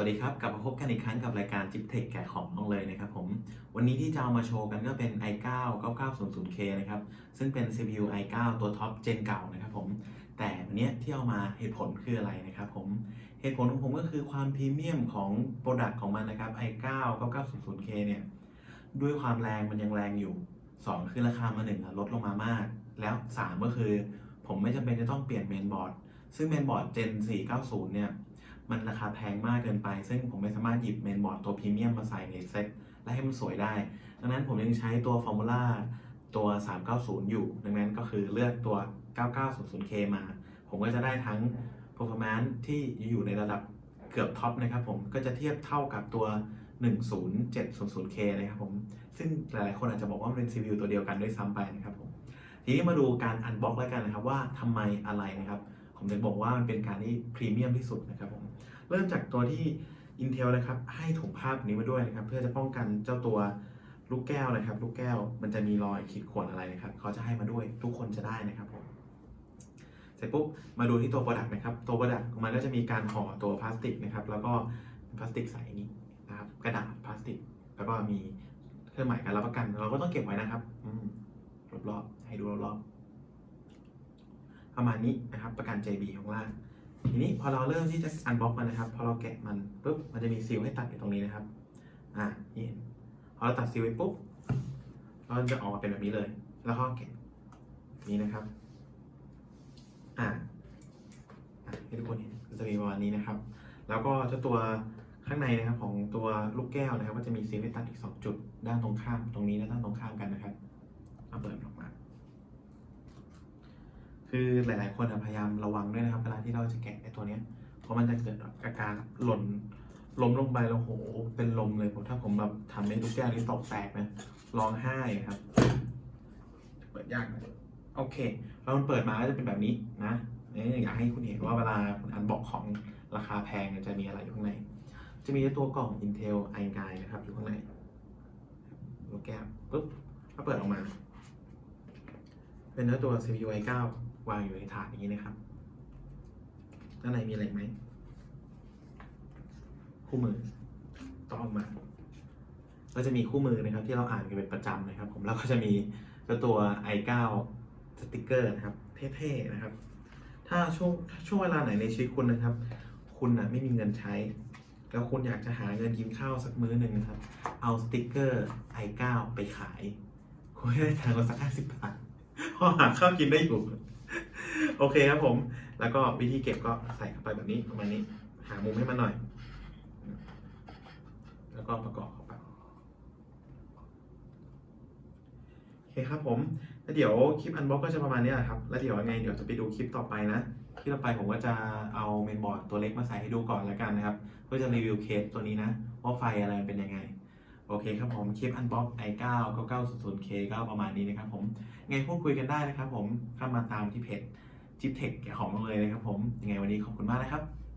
วัสดีครับ กลับมาพบกันอีกครั้งกับรายการจิ p เทคแกะของน้องเลยนะครับผม วันนี้ที่จะเอามาโชว์กันก็เป็น i9 9900K นะครับ ซึ่งเป็น CPU i9 ตัวท็อปเจนเก่านะครับผม แต่วันเนี้ยที่เอามาเหตุผลคืออะไรนะครับผม เหตุผลของผมก็คือความพรีเมียมของโปรดักต์ของมันนะครับ i9 9900K เนี่ย ด้วยความแรงมันยังแรงอยู่ 2 คือราคามาหนึ่งลดลงมามาก แล้ว 3 ก็คือ ผมไม่จำเป็นจะต้องเปลี่ยนเมนบอร์ด ซึ่งเมนบอร์ด Gen 490 เนี่ย มันราคาแพงมากเกินไป ซึ่งผมไม่สามารถหยิบเมนบอร์ดตัวพรีเมียมมาใส่ในเซ็ตและให้มันสวยได้ ดังนั้นผมยังใช้ตัว Formula ตัว 390 อยู่ ดังนั้นก็คือเลือกตัว 9900K มา ผมก็จะได้ทั้ง performance ที่อยู่ในระดับเกือบท็อปนะครับผม ก็จะเทียบเท่ากับตัว 10700K นะครับผม ซึ่งหลายๆ คนอาจจะบอกว่ามันเป็น CPU ตัวเดียวกันด้วยซ้ำไปนะครับผม ทีนี้มาดูการอันบ็อกแล้วกันนะครับว่าทำไมอะไรนะครับ ผมถึงบอกว่ามันเป็นการที่พรีเมียมที่สุดนะครับผมเริ่มจากตัวที่ Intel นะครับให้ถุงภาพนี้มาด้วยนะครับ เพื่อจะป้องกันเจ้าตัวลูกแก้วนะครับ ลูกแก้วมันจะมีรอยขีดข่วนอะไรนะครับเขาจะให้มาด้วยทุกคนจะได้นะครับผมเสร็จปุ๊บมาดูที่ตัว Product นะครับ ตัว Product มันก็จะมีการห่อตัวพลาสติกนะครับ แล้วก็พลาสติกใสนี้นะครับกระดาษพลาสติก แล้วก็มีเครื่องหมายการรับประกัน เราก็ต้องเก็บไว้นะครับอืมรอบๆให้ดูรอบๆ ประมาณนี้นะครับ ประกัน JB ของล่างทีนี้พอเราเริ่มที่จะอันบ็อกมันนะครับ พอเราแกะมันปุ๊บมันจะมีซีลให้ตัดอยู่ตรงนี้นะครับอ่านี่พอเราตัดซีลไปปุ๊บเราจะออกมาเป็นแบบนี้เลย แล้วก็แกะนี้นะครับอ่าให้ทุกคนเห็นจะมีประมาณนี้นะครับ แล้วก็เจ้าตัวข้างในนะครับของตัวลูกแก้วนะครับ ก็จะมีซีลให้ตัดอีกสองจุดด้านตรงข้ามตรงนี้และด้านตรงข้ามกันนะครับเอาเปิดออกมา คือหลาย ๆ คนพยายามระวังด้วยนะครับ เวลาที่เราจะแกะไอ้ตัวเนี้ย เพราะมันจะเกิดอาการหล่นล้มลงไปแล้วโหเป็นลมเลยผมถ้าผมแบบทำให้ลูกแก้วนี้ตกแตกนะร้องไห้ครับ เปิดยากนะโอเคแล้วมันเปิดมาก็จะเป็นแบบนี้นะนี่อยากให้คุณเห็นว่าเวลาคุณอันบอกของราคาแพงจะมีอะไรอยู่ข้างใน จะมีตัวกล่อง Intel i 9นะครับอยู่ข้างในลูกแก้วปุ๊บก็เปิดออกมา เป็นเนื้อตัว CPU i9 วางอยู่ในถาดอย่างนี้นะครับด้านในมีอะไรไหม คู่มือต้องออกมา ก็จะมีคู่มือนะครับ ที่เราอ่านกันเป็นประจำนะครับ ผมแล้วก็จะมีตัว i9 สติกเกอร์นะครับ เท่ๆนะครับ ถ้าช่วงช่วงเวลาไหนในชีวิตคุณนะครับ คุณนะไม่มีเงินใช้ แล้วคุณอยากจะหาเงินกินข้าวสักมื้อหนึ่งนะครับ เอาสติกเกอร์ i9 ไปขาย คุณได้ทางละสักห้าสิบบาท พอหาข้าวกินได้อยู่ โอเคครับผม แล้วก็วิธีเก็บก็ใส่เข้าไปแบบนี้ประมาณนี้ หามุมให้มันหน่อย แล้วก็ประกอบเข้าไปโอเคครับผมแล้วเดี๋ยวคลิปอันบ็อกก็จะประมาณนี้แหละครับ แล้วเดี๋ยวยังไงเดี๋ยวจะไปดูคลิปต่อไปนะคลิปต่อไปผมก็จะเอาเมนบอร์ดตัวเล็กมาใส่ให้ดูก่อนแล้วกันนะครับ เพื่อจะรีวิวเคสตัวนี้นะว่าไฟอะไรเป็นยังไง โอเคครับผมคลิปอันบ็อก i9 9900K ก็ประมาณนี้นะครับผมไงพูดคุยกันได้นะครับผมเข้ามาตามที่เพจจิปเทคของเราเลยนะครับผมยังไงวันนี้ขอบคุณมากนะครับ